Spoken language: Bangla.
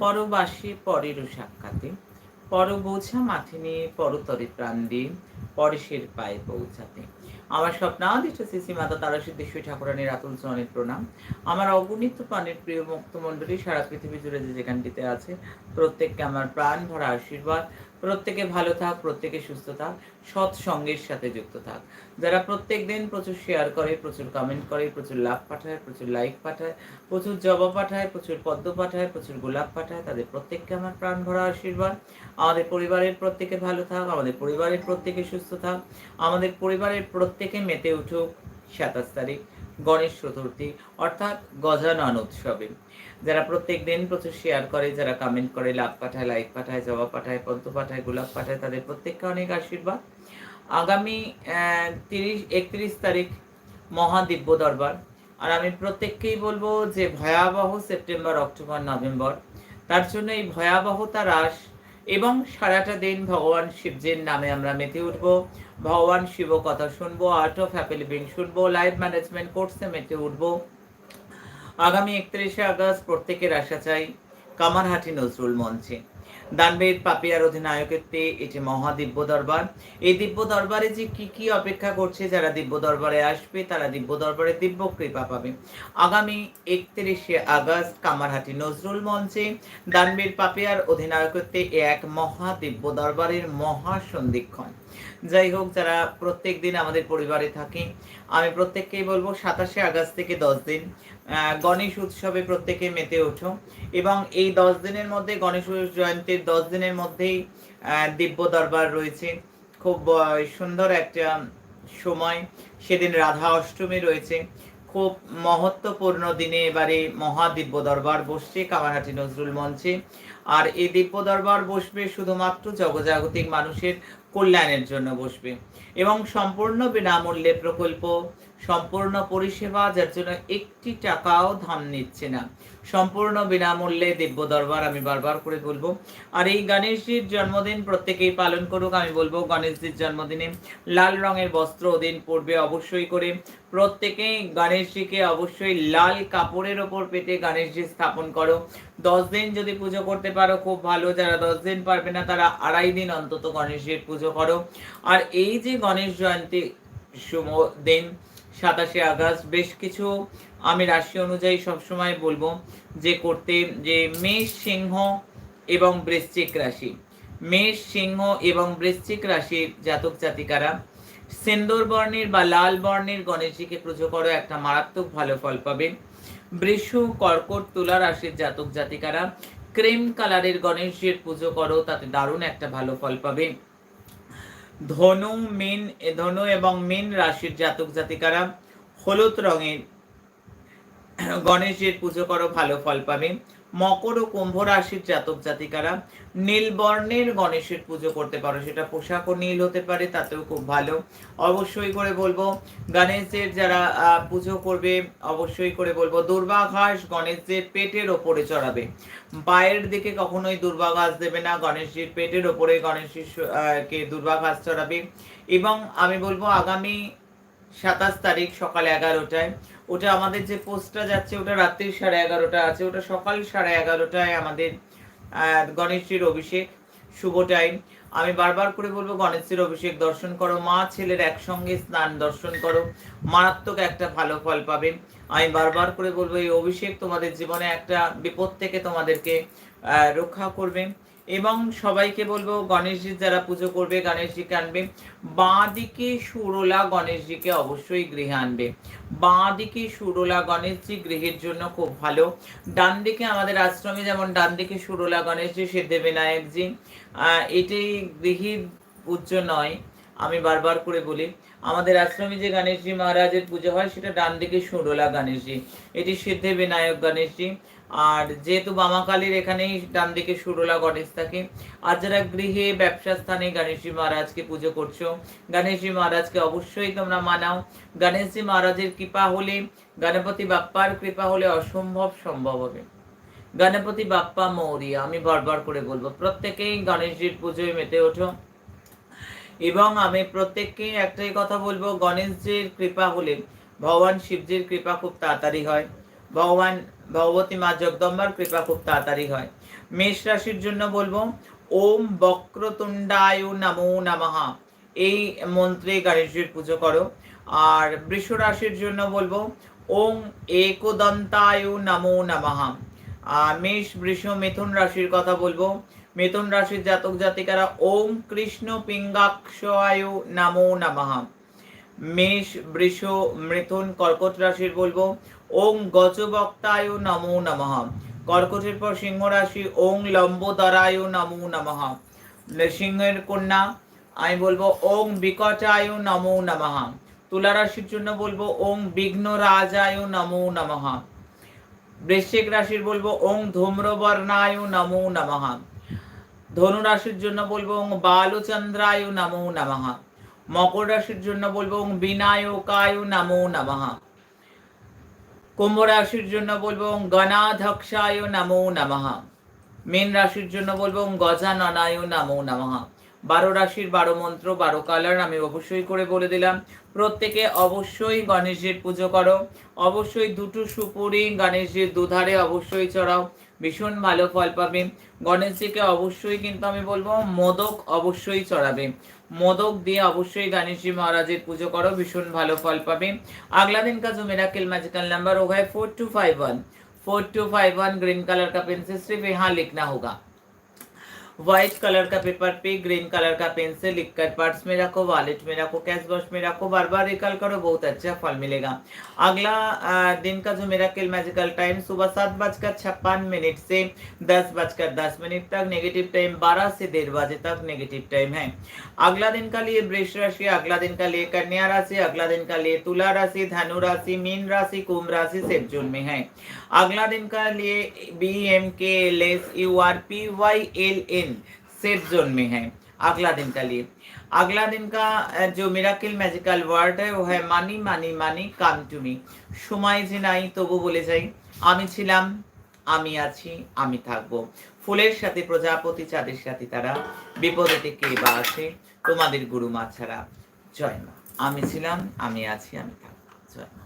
পরবাসী পরেরও সাক্ষাতে। পর বোঝা মাঠে নিয়ে পরতরে প্রাণ দিয়ে পরেশের পায়ে পৌঁছাতে। আমার স্বপ্নাদিষ্ট শ্রী মাতা তারা সিদ্ধেশ্বরী ঠাকুরানীর আতুল চরণের প্রণাম। আমার অগণিত প্রাণের প্রিয় মুক্তমণ্ডলী সারা পৃথিবী জুড়ে যে যেখানটিতে আছে, প্রত্যেককে আমার প্রাণ ভরা আশীর্বাদ। প্রত্যেকে ভালো থাক, প্রত্যেকে সুস্থ থাক, সৎ সঙ্গের সাথে যুক্ত থাক। যারা প্রত্যেক দিন প্রচুর শেয়ার করে, প্রচুর কমেন্ট করে, প্রচুর লাভ পাঠায়, প্রচুর লাইক পাঠায়, প্রচুর জবা পাঠায়, প্রচুর পদ্ম পাঠায়, প্রচুর গোলাপ পাঠায়, তাদের প্রত্যেককে আমার প্রাণ ভরা আশীর্বাদ। আমাদের পরিবারের প্রত্যেকে ভালো থাক, আমাদের পরিবারের প্রত্যেকে সুস্থ থাক, আমাদের পরিবারের প্রত্যেকে মেতে উঠুক সাতাশ তারিখ। গণেশ চতুর্থী অর্থাৎ গজানন উৎসবে। যারা প্রত্যেক দিন প্রচুর শেয়ার করে, যারা কমেন্ট করে, লাভ পাঠায় লাইক পাঠায়, জবাব পাঠায়, পদ্ম পাঠায়, গোলাপ পাঠায়, তাদের প্রত্যেককে অনেক আশীর্বাদ। আগামী তিরিশ, একত্রিশ তারিখ মহাদিব্য দরবার। আর আমি প্রত্যেককেই বলব যে ভয়াবহ সেপ্টেম্বর, অক্টোবর, নভেম্বর, তার জন্য এই ভয়াবহতা হ্রাস এবং সারাটা দিন ভগবান শিবজির নামে আমরা মেতে উঠব। ভগবান শিব কথা শুনব আর্ট অফ হ্যাপি লিভিং শুনব লাইফ ম্যানেজমেন্ট কোর্সে মেতে উঠবো। আগামী একত্রিশে আগস্ট প্রত্যেকের আশা চাই কামারহাটি নজরুল মঞ্চে। দানবেদ পাপিয়ার অধিনায়কত্বে এটি মহাদিব্য দরবার। এই দিব্য দরবারে যে কি কি অপেক্ষা করছে, যারা দিব্য দরবারে আসবে, তারা দিব্য দরবারে দিব্য কৃপা পাবে। আগামী একত্রিশে আগস্ট কামারহাটি নজরুল মঞ্চে দানবীর পাপিয়ার অধিনায়কত্বে এক মহাদিব্য দরবারের মহা সন্ধিক্ষণ। যাই হোক, যারা প্রত্যেক দিন আমাদের পরিবারে থাকে, আমি প্রত্যেককেই বলব সাতাশে আগস্ট থেকে দশ দিন গণেশ উৎসবে প্রত্যেকে মেতে ওঠো এবং এই দশ দিনের মধ্যে, গণেশ জয়ন্তীর দশ দিনের মধ্যেই দিব্য দরবার রয়েছে। খুব সুন্দর একটা সময়। সেদিন রাধা অষ্টমী রয়েছে। খুব মহত্বপূর্ণ দিনে এবারে মহাদিব্য দরবার বসছে কামারহাটি নজরুল মঞ্চে। আর এই দিব্য দরবার বসবে শুধুমাত্র জগজাগতিক মানুষের কল্যাণের জন্য বসবে। এবং সম্পূর্ণ বিনামূল্যে প্রকল্প, সম্পূর্ণ পরিষেবা যার জন্য একটি টাকাও ধাম নিচ্ছে না। সম্পূর্ণ বিনামূল্যে দিব্য দরবার আমি বারবার করে বলব। আর এই গণেশজির জন্মদিন প্রত্যেকেই পালন করুক, আমি বলব গণেশজির জন্মদিনে লাল রঙের বস্ত্র ওদিন পরবে অবশ্যই করে। প্রত্যেকেই গণেশজিকে অবশ্যই লাল কাপড়ের ওপর পেতে গণেশজি স্থাপন করো। দশ দিন যদি পুজো করতে পারো, খুব ভালো। যারা দশ দিন পারবে না, তারা আড়াই দিন অন্তত গণেশজির পুজো করো। আর এই যে গণেশ জয়ন্তী শুভ দিন, সাতাশে আগস্ট, বেশ কিছু আমি রাশি অনুযায়ী সবসময় বলব যে করতে, যে মেষ, সিংহ এবং বৃশ্চিক রাশি। মেষ, সিংহ এবং বৃশ্চিক রাশির জাতক জাতিকারা, সেন্দর বর্ণের বা লাল বর্ণের গণেশজিকে পুজো করো, একটা মারাত্মক ভালো ফল পাবে। বৃষ কর্কট তুলা রাশির জাতক জাতিকারা ক্রিম কালারের গণেশের পুজো করো, তাতে দারুণ একটা ভালো ফল পাবে। ধনু, মিন ধনু এবং মিন রাশির জাতক জাতিকারা হলুদ রঙের গণেশের পুজো করো, ভালো ফল পাবে। মকর ও কুম্ভ রাশির জাতক জাতিকারা নীল বর্ণের গণেশের পুজো করতে পারো। সেটা পোশাকও নীল হতে পারে, তাতেও খুব ভালো। অবশ্যই করে বলব, গণেশের যারা পুজো করবে, অবশ্যই করে বলব, দুর্বাঘাস গণেশদের পেটের ওপরে চড়াবে। পায়ের দিকে কখনোই দুর্বাঘাস দেবে না গণেশজির পেটের ওপরে গণেশের কে দুর্বাঘাস চড়াবে। এবং আমি বলব, আগামী সাতাশ তারিখ সকাল এগারোটায়। ওটা আমাদের যে পোস্টটা যাচ্ছে, ওটা রাত্রি সাড়ে এগারোটা আছে। ওটা সকাল সাড়ে এগারোটায় আমাদের গণেশজির অভিষেক, শুভ টাইম আমি বারবার করে বলব গণেশের অভিষেক দর্শন করো। মা ছেলের একসঙ্গে স্নান দর্শন করো। মারাত্মক একটা ভালো ফল পাবে। আমি বারবার করে বলব, এই অভিষেক তোমাদের জীবনে একটা বিপদ থেকে তোমাদেরকে রক্ষা করবে। এবং সবাইকে বলব গণেশজি যারা পুজো করবে, গণেশজিকে আনবে। বাঁ দিকে সুরলা গণেশজিকে অবশ্যই গৃহে আনবে। বাঁ দিকে সুরলা গণেশজি গৃহের জন্য খুব ভালো। ডান দিকে আমাদের আশ্রমে যেমন ডান দিকে সুরলা গণেশজি সিদ্ধে বিনায়কজি এটাই গৃহীর পূজ্য নয়। আমি বারবার করে বলি আমাদের আশ্রমে যে গণেশজি মহারাজের পুজো হয়, সেটা ডান দিকে সুরলা গণেশজি। এটি সিদ্ধে বিনায়ক গণেশজি। আর যেহেতু বামাকালীর এখানেই ডান দিকে সুরলা গণেশ থাকে, আর যারা গৃহে ব্যবসা স্থানে গণেশজি মহারাজকে পুজো করছ, গণেশজি মহারাজকে অবশ্যই তোমরা মানাও। গণেশজি মহারাজের কৃপা হলে, গণপতি বাপ্পার কৃপা হলে অসম্ভব সম্ভব হবে। গণপতি বাপ্পা মৌরিয়া, আমি বারবার করে বলব, প্রত্যেকেই গণেশজির পুজোয় মেতে ওঠো। এবং আমি প্রত্যেককে একটাই কথা বলব, গণেশজির কৃপা হলে, ভগবান শিবজির কৃপা খুব তাড়াতাড়ি হয়। ভগবান ভগবতী মা জগদম্বার কৃপা খুব তাড়াতাড়ি হয়। মেষ রাশির জন্য বলব, ওম বক্রতুণ্ডায়ু নমো নমঃ। এই মন্ত্রে গণেশজির পুজো করো। আর বৃষ রাশির জন্য বলব, ওম একদন্তায়ু নমো নমঃ। আর মেষ, বৃষ, মিথুন রাশির কথা বলব মিথুন রাশির জাতক জাতিকারা, ওম কৃষ্ণ পিঙ্গাক্ষায়ু নমো নমঃ। মেষ, বৃষ, মৃথুন, কর্কট রাশির বলব ওং গজবক্তায়ু নমো নমঃ। কর্কটের পর সিংহ রাশি ওং লম্বোদরায়ু নমো নমঃ। সিংহের কন্যা, আমি বলব ওং বিকটায়ু নমো নমঃ। তুলা রাশির জন্য বলব ওং বিঘ্ন রাজায়ু নমো নমঃ। বৃশ্চিক রাশির বলব ওং ধূম্রবর্ণায়ু নমো নমঃ। ধনু রাশির জন্য বলব ওং বালুচন্দ্রায়ু নমো নমঃ। মকর রাশির জন্য বলব ওং বিনায়কায়ু নমো নমঃ। কুম্ভ রাশির জন্য বলব ওং গণাধ্যক্ষায় নমো নমঃ। মীন রাশির জন্য বলব ওং গজাননায় নমো নমঃ। বারো রাশির বারো মন্ত্র, বারো কালার আমি অবশ্যই করে বলে দিলাম। প্রত্যেকে অবশ্যই গণেশজির পুজো করো। অবশ্যই দুটো সুপুরি গণেশজির দুধারে অবশ্যই চড়াও। ভীষণ ভালো ফল পাবে। গণেশজিকে অবশ্যই কিন্তু আমি বলব, মোদক অবশ্যই চড়াবে। মোদক দিয়ে অবশ্যই গণেশজি মহারাজের পুজো করো, ভীষণ ভালো ফল পাবে। আগলা দিন का miracle magical number magical four two five one four two five one green colour green colour का হ্যাঁ লিখনা হোক व्हाइट कलर का पेपर पे ग्रीन कलर का पेन से लिखकर पर्स में रखो वॉलेट में रखो कैश बॉक्स में रखो बार बार रिकॉल करो, बहुत अच्छा फल मिलेगा। अगला दिन का जो मेरा किल मैजिकल टाइम सुबह सात बजकर छप्पन मिनट से दस बजकर दस मिनट तक नेगेटिव टाइम बारह से डेढ़ बजे तक नेगेटिव टाइम है। अगला दिन का लिए वृक्ष राशि, अगला दिन का लिए कन्या राशि, अगला दिन का लिए तुला राशि, धनु राशि, मीन राशि, कुंभ राशि सेफ़ जोन में है। अगला दिन का लिए B M K L S U R P Y L N safe zone में है अगला दिन का लिए अगला दिन का अ, जो मिराकिल मैजिकल वर्ड है वो है मानी मानी मानी কাম টু মি সময় যে নাই তবু বলে যাই আমি ছিলাম আমি আছি আমি থাকবো ফুলের সাথে প্রজাপতি চাঁদের সাথে তারা বিপদেতে কে বা আছে তোমাদের গুরু মা ছাড়া জয় মা আমি ছিলাম আমি আছি আমি থাকবো জয় মা